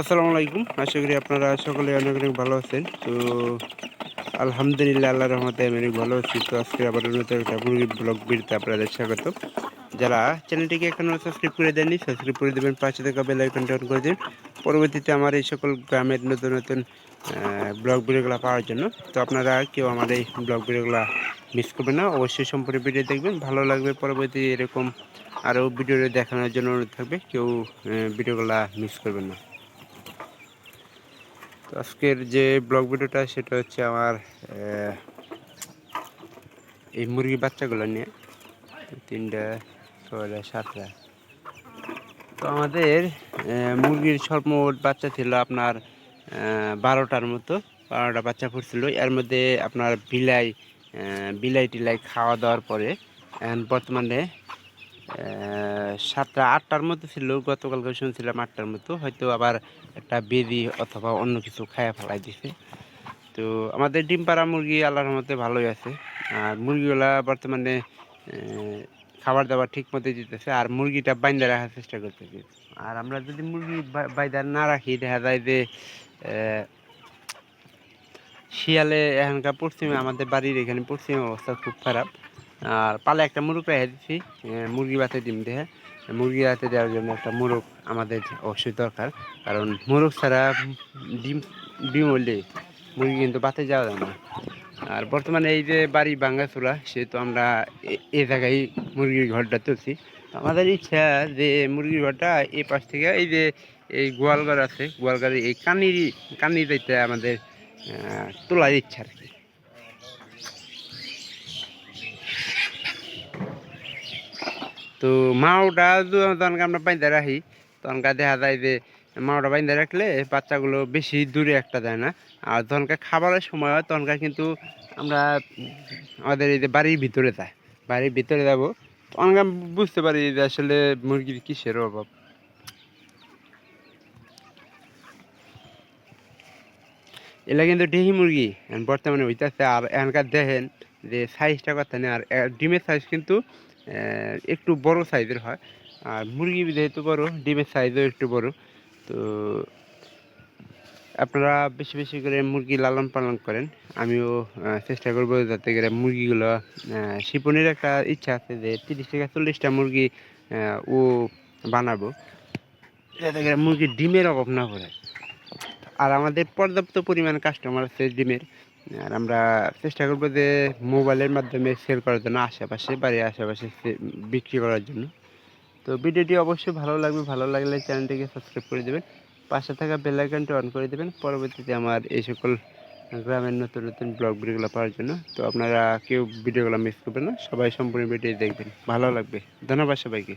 আসসালামু আলাইকুম। আশা করি আপনারা সকলে অনেক অনেক ভালো আছেন। তো আলহামদুলিল্লাহ আল্লাহ রহমতে আমি অনেক ভালো আছি। তো আজকে আবার নতুন একটা ব্লগ বিরতে আপনাদের স্বাগত। যারা চ্যানেলটিকে এখনও সাবস্ক্রাইব করে দেননি সাবস্ক্রাইব করে দেবেন, পাশে থাকা বেল আইকনটা অন করে দিন পরবর্তীতে আমার এই সকল গ্রামের নতুন নতুন ব্লগ ভিডিওগুলো পাওয়ার জন্য। তো আপনারা কেউ আমার এই ব্লগ ভিডিওগুলো মিস করবেন না। অবশ্যই সম্পূর্ণ ভিডিও দেখবেন। ভালো লাগবে পরবর্তী এরকম আরও ভিডিও দেখানোর জন্য অনুরোধ থাকবে। কেউ ভিডিওগুলো মিস করবেন না। তো আজকের যে ব্লগ ভিডিওটা, সেটা হচ্ছে আমার এই মুরগি বাচ্চাগুলো নিয়ে, তিনটা, ছয়টা, সাতটা। তো আমাদের মুরগির সর্বমোট বাচ্চা ছিল আপনার বারোটার মতো। বারোটা বাচ্চা ফুটছিল। এর মধ্যে আপনার বিলাই বিলাই টিলাই খাওয়া দাওয়ার পরে বর্তমানে সাতটা, আটটার মতো ছিল, গতকালকে শুনছিলাম আটটার মতো হয়তো আবার একটা বেদি অথবা অন্য কিছু খায়া ফেলাই দিছে। তো আমাদের ডিম পাড়া মুরগি আল্লাহর মতে ভালোই আছে। আর মুরগিগুলা বর্তমানে খাবার দাবার ঠিক মতো দিতেছে আর মুরগিটা বাইন্দা রাখার চেষ্টা করতেছি। আর আমরা যদি মুরগি বাইদার না রাখি, দেখা যায় যে শিয়ালে এখানকার পশ্চিমে, আমাদের বাড়ির এখানে পশ্চিম অবস্থা খুব খারাপ। আর পালে একটা মুরগ রেখে দিচ্ছি মুরগি বাতে ডিম দেহে। মুরগি হাতে দেওয়ার জন্য একটা মোরগ আমাদের অবশ্যই দরকার। কারণ মোরগ ছাড়া ডিম ডিম হলে মুরগি কিন্তু বাতে যাওয়া যায় না। আর বর্তমানে এই যে বাড়ি বাঙ্গাচোরা সেহেতু আমরা এ জায়গায় মুরগির ঘরটা তুলছি। আমাদের ইচ্ছা যে মুরগির ঘরটা এই পাশ থেকে এই যে এই গোয়ালঘর আছে, গোয়ালঘরের এই কানির কানি যাইতে আমাদের তোলার ইচ্ছা আর কি। তো মাওটা তখনকে আমরা বাইন্দা রাখি তখনকার দেখা যায় যে মাওটা বাইন্দা রাখলে বাচ্চাগুলো বেশি দূরে একটা যায় না। আর তখনকার খাবারের সময় হয় তখনকার কিন্তু আমরা আমাদের এই যে বাড়ির ভিতরে যায়। বাড়ির ভিতরে যাব। তখন বুঝতে পারি যে আসলে মুরগির কিসের অভাব। এলা কিন্তু ডেহি মুরগি। বর্তমানে হইতেছে আর এখানকার দেখেন যে সাইজটা কথা নেই আর ডিমের সাইজ কিন্তু একটু বড় সাইজের হয়। আর মুরগি যেহেতু বড়, ডিমের সাইজও একটু বড়। তো আপনারা বেশি বেশি করে মুরগি লালন পালন করেন। আমিও চেষ্টা করব যাতে করে মুরগিগুলো শিপনের একটা ইচ্ছা আছে যে তিরিশ থেকে চল্লিশটা মুরগি ও বানাবো। যাতে করে মুরগির ডিমের অভাব না পড়ে। আর আমাদের পর্যাপ্ত পরিমাণ কাস্টমার আছে ডিমের। আর আমরা চেষ্টা করব যে মোবাইলের মাধ্যমে সেল করার জন্য আশেপাশে, বাড়ির আশেপাশে বিক্রি করার জন্য। তো ভিডিওটি অবশ্যই ভালো লাগবে, ভালো লাগলে চ্যানেলটিকে সাবস্ক্রাইব করে দেবেন। পাশে থাকা বেলাইকনটি অন করে দেবেন। পরবর্তীতে আমার এই সকল গ্রামের নতুন নতুন ব্লগ ভিডিওগুলো পাওয়ার জন্য। তো আপনারা কেউ ভিডিওগুলো মিস করবেন না। সবাই সম্পূর্ণ ভিডিও দেখবেন। ভালো লাগবে। ধন্যবাদ সবাইকে।